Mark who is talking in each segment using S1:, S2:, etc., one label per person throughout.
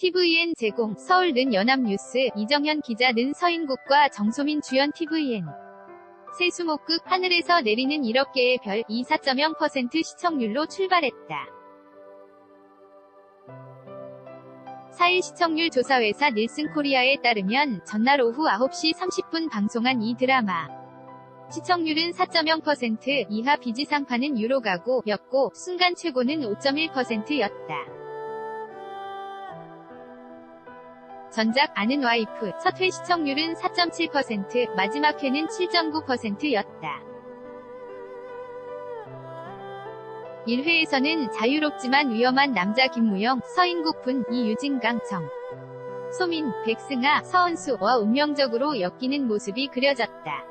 S1: TVN 제공, 서울는 연합뉴스, 이정현 기자 는 서인국과 정소민 주연 TVN. 세수목극 하늘에서 내리는 1억 개의 별 24.0% 시청률로 출발했다. 4일 시청률 조사회사 닐슨 코리아에 따르면 전날 오후 9시 30분 방송한 이 드라마. 시청률은 4.0% 이하 비지상파는 유로 가구였고 순간 최고는 5.1%였다. 전작 아는 와이프 첫 회 시청률은 4.7% 마지막 회는 7.9%였다. 1회에서는 자유롭지만 위험한 남자 김무영, 서인국 분, 이유진강, 정, 소민, 백승아, 서은수와 운명적으로 엮이는 모습이 그려졌다.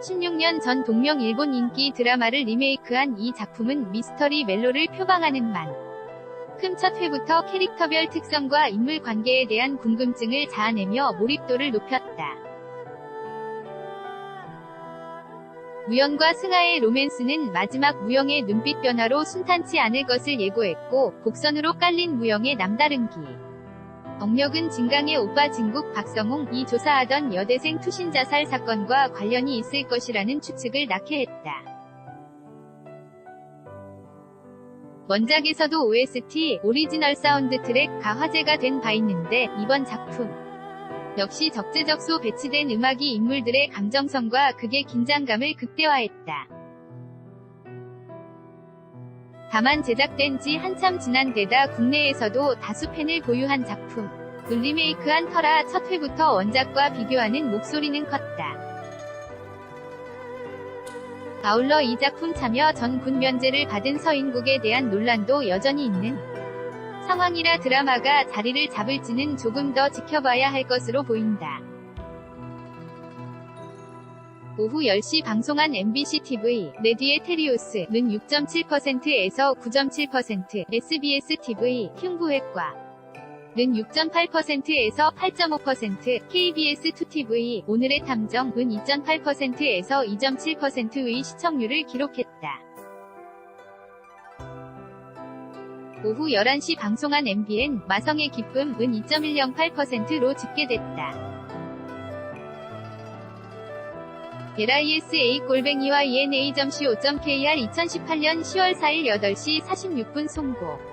S1: 16년 전 동명 일본 인기 드라마를 리메이크한 이 작품은 미스터리 멜로를 표방하는 만. 큼첫 회부터 캐릭터별 특성과 인물 관계에 대한 궁금증을 자아내며 몰입도를 높였다. 무영과 승하의 로맨스는 마지막 무영의 눈빛 변화로 순탄치 않을 것을 예고했고 곡선으로 깔린 무영의 남다른 기. 억력은 진강의 오빠 진국 박성웅이 조사하던 여대생 투신 자살 사건과 관련이 있을 것이라는 추측을 낳게 했다. 원작에서도 OST 오리지널 사운드 트랙가 화제가 된 바 있는데 이번 작품 역시 적재적소 배치된 음악이 인물들의 감정성과 극의 긴장감을 극대화했다. 다만 제작된 지 한참 지난 데다 국내에서도 다수 팬을 보유한 작품. 리메이크한 터라 첫 회부터 원작과 비교하는 목소리는 컸다. 아울러 이 작품 참여 전 군 면제를 받은 서인국에 대한 논란도 여전히 있는 상황이라 드라마가 자리를 잡을지는 조금 더 지켜봐야 할 것으로 보인다. 오후 10시 방송한 MBC TV, 레디의 테리오스는 6.7%에서 9.7%, SBS TV, 흉부외과 는 6.8%에서 8.5%, KBS2TV, 오늘의 탐정 은 2.8%에서 2.7%의 시청률을 기록했다. 오후 11시 방송한 MBN, 마성의 기쁨 은 2.108%로 집계됐다. LISA 골뱅이와 ENA.co.kr 2018년 10월 4일 8시 46분 송고